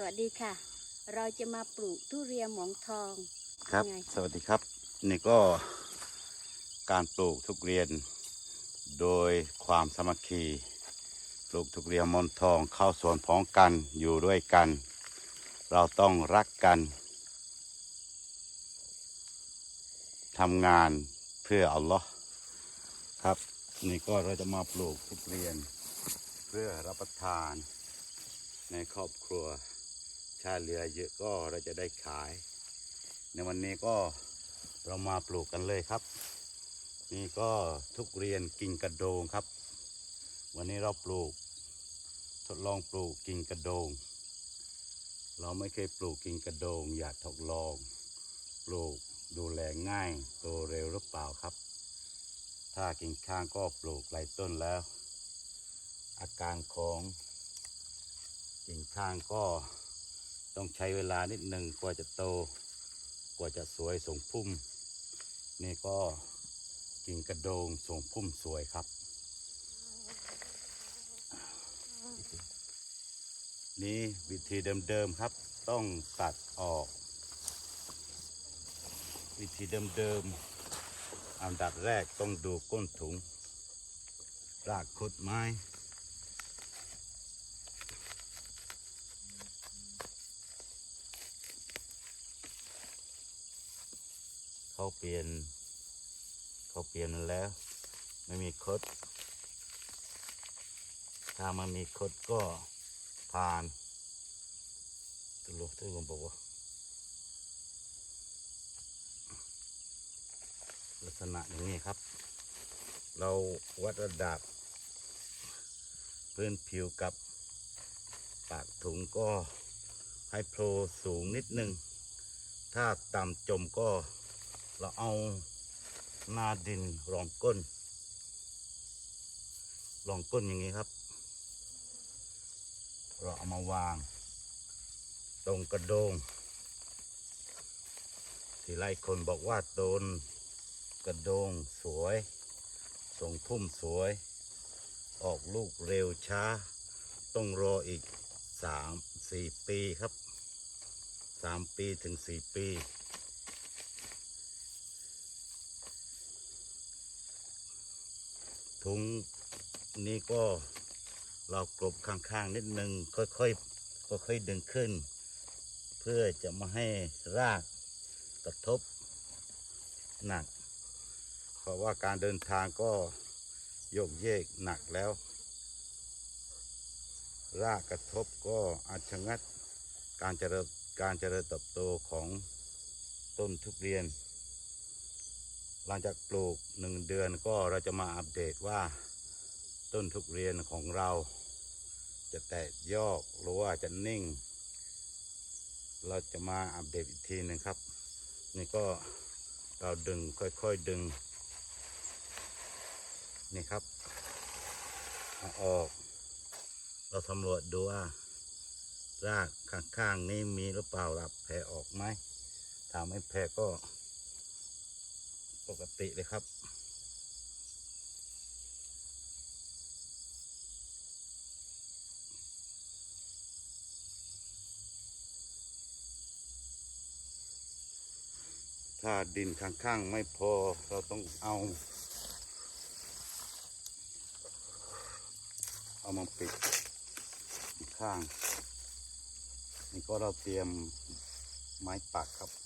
สวัสดีค่ะ เราจะมาปลูกทุเรียนหมอนทองครับ ยังไงสวัสดีครับ นี่ก็การปลูกทุเรียน โดยความสามัคคีปลูกทุเรียนมอนทองเข้าสวนพร้อมกันอยู่ด้วยกัน เราต้องรักกันทำงานเพื่ออัลลอฮ์ครับ นี่ก็เราจะมาปลูกทุเรียน เพื่อรับประทานในครอบครัว ชาเหลือเยอะก็เราจะได้ขาย ในวันนี้ก็เรามาปลูกกันเลยครับ นี่ก็ทุกเรียนกิ่งกระโดงครับ วันนี้เราปลูก ทดลองปลูกกิ่งกระโดง เราไม่เคยปลูกกิ่งกระโดง อยากทดลอง ปลูกดูแลง่ายโตเร็วหรือเปล่าครับ ถ้ากิ่งข้างก็ปลูกหลายต้นแล้ว อาการของกิ่งข้างก็ ต้องใช้เวลานิดหนึ่งกว่าจะโต กว่าจะสวยส่งพุ่ม นี่ก็กิ่งกระโดงส่งพุ่มสวยครับ นี่วิธีเดิมๆครับ ต้องตัดออก วิธีเดิมๆอันดับแรกต้องดูก้นถุงรากคดไม้ เขาเปลี่ยน เขาเปลี่ยนแล้ว ไม่มีคด ถ้ามันมีคดก็ผ่านตุลุตุลุบอกว่าลักษณะอย่างนี้ครับ เราวัดระดับ พื้นผิวกับปากถุงก็ให้โพรสูงนิดนึง ถ้าต่ำจมก็ เราเอานาดินรองก้นรองก้นอย่างนี้ครับ เราเอามาวาง ตรงกระโดง ที่ไล่คนบอกว่าโดนกระโดงสวยส่งพุ่มสวย ออกลูกเร็วช้า ต้องรออีกสามสี่ปีครับสามปีถึงสี่ปี ถุงนี้ก็เรากลบข้างๆนิดนึงค่อยๆค่อยๆดึงขึ้น เพื่อจะไม่ให้รากกระทบหนัก เพราะว่าการเดินทางก็โยกเยกหนักแล้ว รากกระทบก็อาจชะงัดการเจริญการเจริญเติบโตของต้นทุเรียน หลังจากปลูกหนึ่งเดือนก็เราจะมาอัปเดตว่า ต้นทุเรียนของเรา จะแตกยอดหรือว่าจะนิ่ง เราจะมาอัปเดตอีกทีหนึ่งครับ นี่ก็เราดึงค่อยๆดึง นี่ครับเอาออก เราสำรวจดูว่ารากข้างๆนี้มีหรือเปล่ารับแผลออกไหมถ้าไม่แผลก็ ปกติเลยครับ ถ้าดินข้างๆไม่พอเราต้องเอา เอามาปิดข้าง นี่ก็เราเตรียมไม้ปักครับ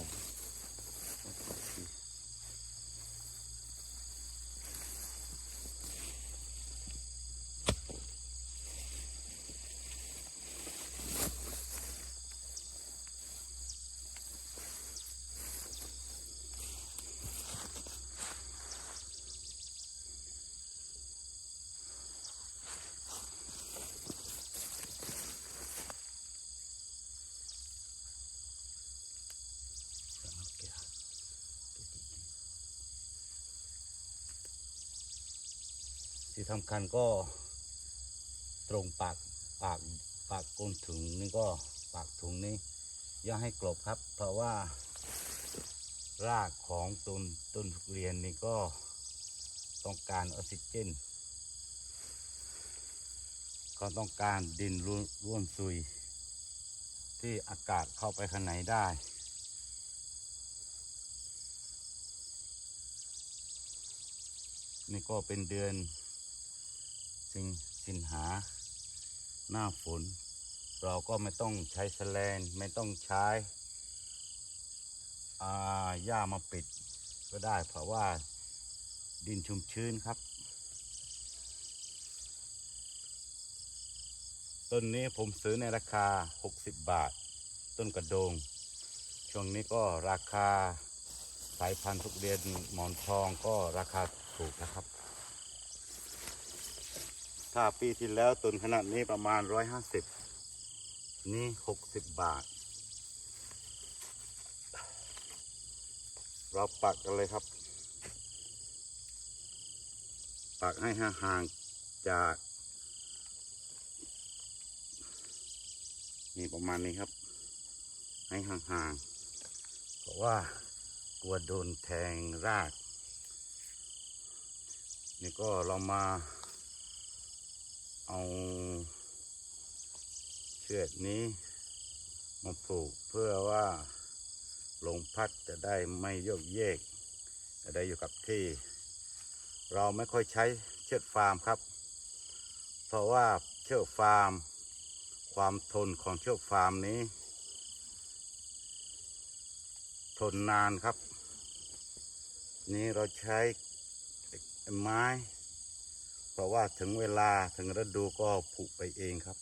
อง ที่สำคัญก็ตรงปากปากปากก้นถุงนี่ก็ปากถุงนี้อย่าให้กลบครับ เพราะว่ารากของต้นต้นเรียนนี่ก็ต้องการออกซิเจนก็ต้องการดินร่วนร่วนซุย ที่อากาศเข้าไปข้างในได้ นี่ก็เป็นเดือน สิงสิงหาหน้าฝน เราก็ไม่ต้องใช้แสแลนไม่ต้องใช้อ่าหญ้ามาปิดก็ได้เพราะว่าดินชุ่มชื้นครับ ต้นนี้ผมซื้อในราคา 60 บาท ต้นกระโดง ช่วงนี้ก็ราคาสายพันธุ์ทุเรียนหมอนทองก็ราคาถูกนะครับ ถ้าปีที่แล้วต้นขนาดนี้ประมาณ150นี่60บบาท เราปักกันเลยครับ ปักให้ห่างจาก นี่ประมาณนี้ครับ ให้ห่างๆเพราะว่ากลัวโดนแทงราก นี่ก็เรามา เอาเชือกนี้ มาผูกเพื่อว่าลมพัดจะได้ไม่โยกเยก จะได้อยู่กับที่ เราไม่ค่อยใช้เชือกฟาร์มครับ เพราะว่าเชือกฟาร์ม ความทนของเชือกฟาร์มนี้ ทนนานครับ นี่เราใช้ไม้ เพราะว่าถึงเวลาถึงฤดูก็ผุไปเองครับ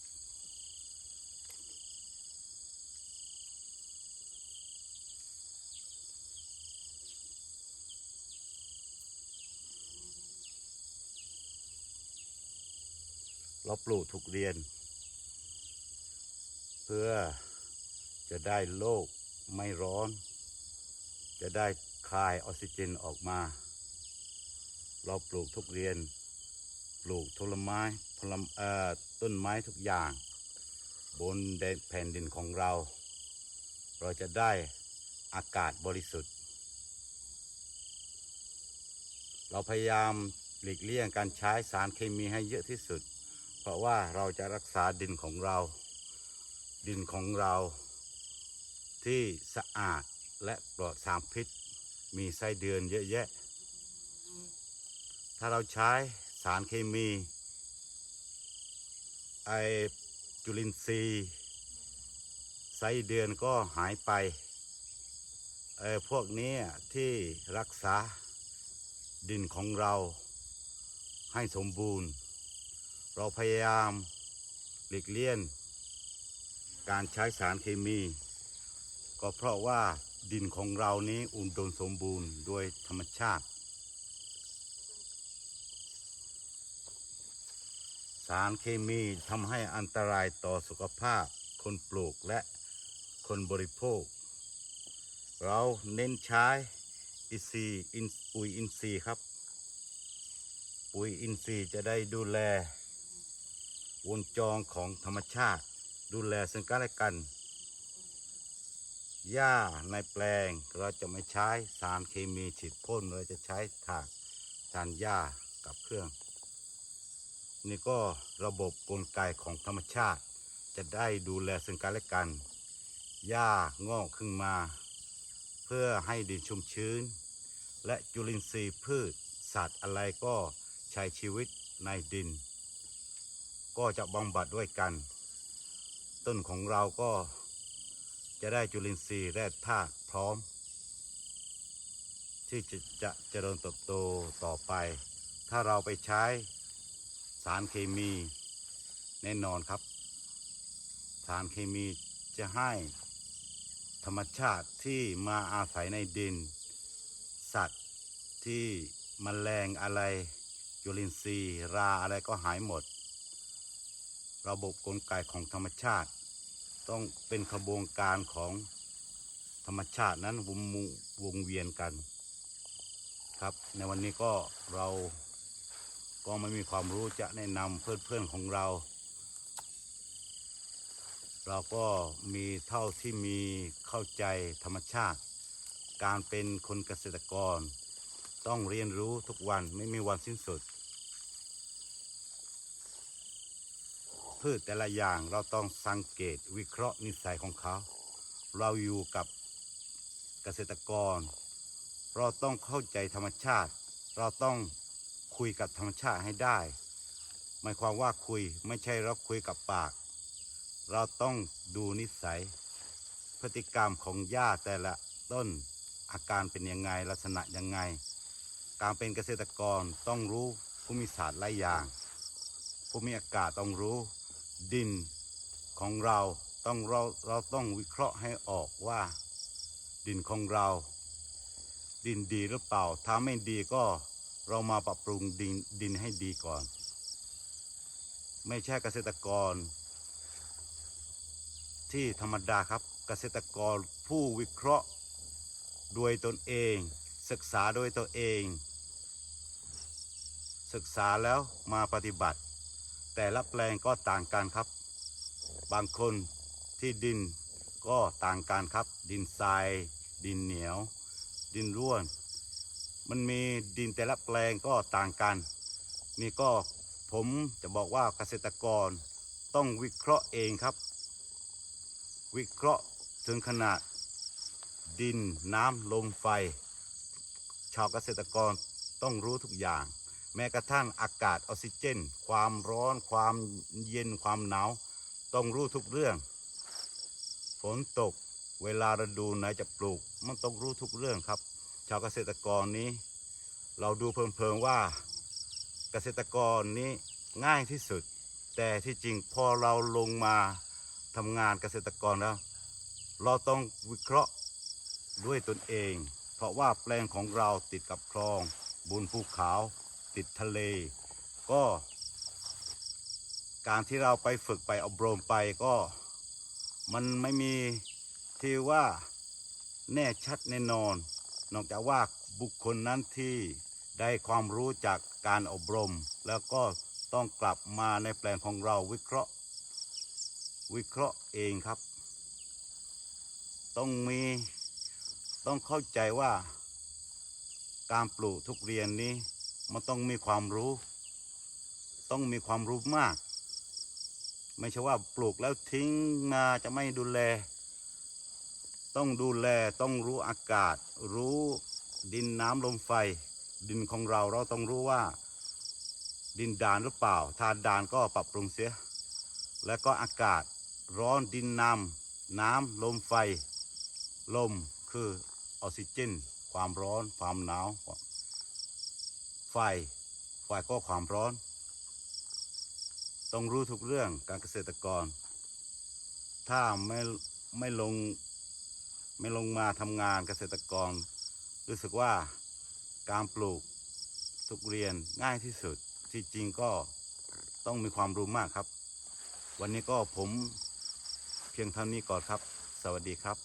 เราปลูกทุกเรียน เพื่อจะได้โลกไม่ร้อน จะได้คายออกซิเจนออกมา เราปลูกทุกเรียน ลูกผลไม้ผลเอ่อต้นไม้ทุกอย่าง บนแผ่นดินของเรา เราจะได้อากาศบริสุทธิ์ เราพยายามหลีกเลี่ยงการใช้สารเคมีให้เยอะที่สุด เพราะว่าเราจะรักษาดินของเรา ดินของเราที่สะอาดและปลอดสารพิษ มีไส้เดือนเยอะแยะ ถ้าเราใช้ สารเคมีไอจุลินทรีย์ไส้เดือนก็หายไปไอพวกนี้ที่รักษาดินของเราให้สมบูรณ์ เราพยายามหลีกเลี่ยงการใช้สารเคมี ก็เพราะว่าดินของเรานี้อุดมสมบูรณ์โดยธรรมชาติ สารเคมีทำให้อันตรายต่อสุขภาพ คนปลูกและคนบริโภค เราเน้นใช้อินซีอินปุ๋ยอินทรีย์ครับ ปุ๋ยอินทรีย์จะได้ดูแล วงจรของธรรมชาติ ดูแลซึ่งกันและกันหญ้าในแปลงเราจะไม่ใช้สารเคมีฉีดพ่นเราจะใช้ถากทานหญ้ากับเครื่อง นี่ก็ระบบกลไกของธรรมชาติ จะได้ดูแลซึ่งกันและกัน หญ้างอกขึ้นมา เพื่อให้ดินชุ่มชื้น และจุลินทรีย์พืช สัตว์อะไรก็ใช้ชีวิตในดิน ก็จะบำบัดด้วยกัน ต้นของเราก็จะได้จุลินทรีย์แร่ธาตุพร้อม ที่จะจะเจริญเติบโตต่อไป ถ้าเราไปใช้ สารเคมีแน่นอนครับ สารเคมีจะให้ธรรมชาติที่มาอาศัยในดิน สัตว์ที่มแมลงอะไรจุลินทรีย์ราอะไรก็หายหมด ระบบกลไกของธรรมชาติ ต้องเป็นขบวนการของธรรมชาตินั้นวงมูวงเวียนกัน ครับ ในวันนี้ก็เรา ก็ไม่มีความรู้จะแนะนำเพื่อนๆของเรา เราก็มีเท่าที่มีเข้าใจธรรมชาติ การเป็นคนเกษตรกร ต้องเรียนรู้ทุกวันไม่มีวันสิ้นสุด พืชแต่ละอย่างเราต้องสังเกตวิเคราะห์นิสัยของเขา เราอยู่กับเกษตรกร เราต้องเข้าใจธรรมชาติ เราต้อง คุยกับธรรมชาติให้ได้ หมายความว่าคุยไม่ใช่เราคุยกับปาก เราต้องดูนิสัย พฤติกรรมของหญ้าแต่ละต้นอาการเป็นยังไงลักษณะยังไง การเป็นเกษตรกรต้องรู้ภูมิศาสตร์หลายอย่างภูมิอากาศต้องรู้ดินของเราต้องเราเราต้องวิเคราะห์ให้ออกว่า ดินของเรา ดินดีหรือเปล่าถ้าไม่ดีก็ เรามาปรับปรุงดินดินให้ดีก่อน ไม่ใช่เกษตรกร ที่ธรรมดาครับเกษตรกรผู้วิเคราะห์โดยตนเอง ศึกษาโดยตัวเอง ศึกษาแล้วมาปฏิบัติ แต่ละแปลงก็ต่างกันครับ บางคนที่ดินก็ต่างกันครับ ดินทราย ดินเหนียว ดินร่วน มันมีดินแต่ละแปลงก็ต่างกัน นี่ก็ผมจะบอกว่าเกษตรกรต้องวิเคราะห์เองครับ วิเคราะห์ถึงขนาด ดินน้ำลมไฟ ชาวเกษตรกรต้องรู้ทุกอย่าง แม้กระทั่งอากาศออกซิเจน ความร้อน ความเย็นความหนาวต้องรู้ทุกเรื่อง ฝนตกเวลาฤดูไหนจะปลูก มันต้องรู้ทุกเรื่องครับ ชาวเกษตรกรนี้ เราดูเพลินๆว่าเกษตรกรนี้ง่ายที่สุด แต่ที่จริงพอเราลงมาทำงานเกษตรกรแล้ว เราต้องวิเคราะห์ด้วยตนเอง เพราะว่าแปลงของเราติดกับคลอง บนภูเขาติดทะเล ก็ การที่เราไปฝึกไปอบรมไปก็ มันไม่มีที่ว่าแน่ชัดแน่นอน นอกจากว่าบุคคลนั้นที่ได้ความรู้จากการอบรม แล้วก็ต้องกลับมาในแปลงของเราวิเคราะห์ วิเคราะห์เองครับ ต้องมีต้องเข้าใจว่า การปลูกทุกเรียนนี้มันต้องมีความรู้ ต้องมีความรู้มาก ไม่ใช่ว่าปลูกแล้วทิ้งมาจะไม่ดูแล ต้องดูแลต้องรู้อากาศ รู้ดินน้ำลมไฟ ดินของเราเราต้องรู้ว่า ดินดานหรือเปล่าถ้าดานก็ปรับปรุงเสีย แล้วก็อากาศร้อนดินน้ำน้ำลมไฟ ลมคือออกซิเจน ความร้อนความหนาวไฟไฟก็ความร้อน ต้องรู้ทุกเรื่องการเกษตรกร ถ้าไม่ไม่ลง ไม่ลงมาทำงานเกษตรกร รู้สึกว่าการปลูกทุกเรียนง่ายที่สุด ที่จริงก็ต้องมีความรู้มากครับ วันนี้ก็ผมเพียงเท่านี้ก่อนครับ สวัสดีครับ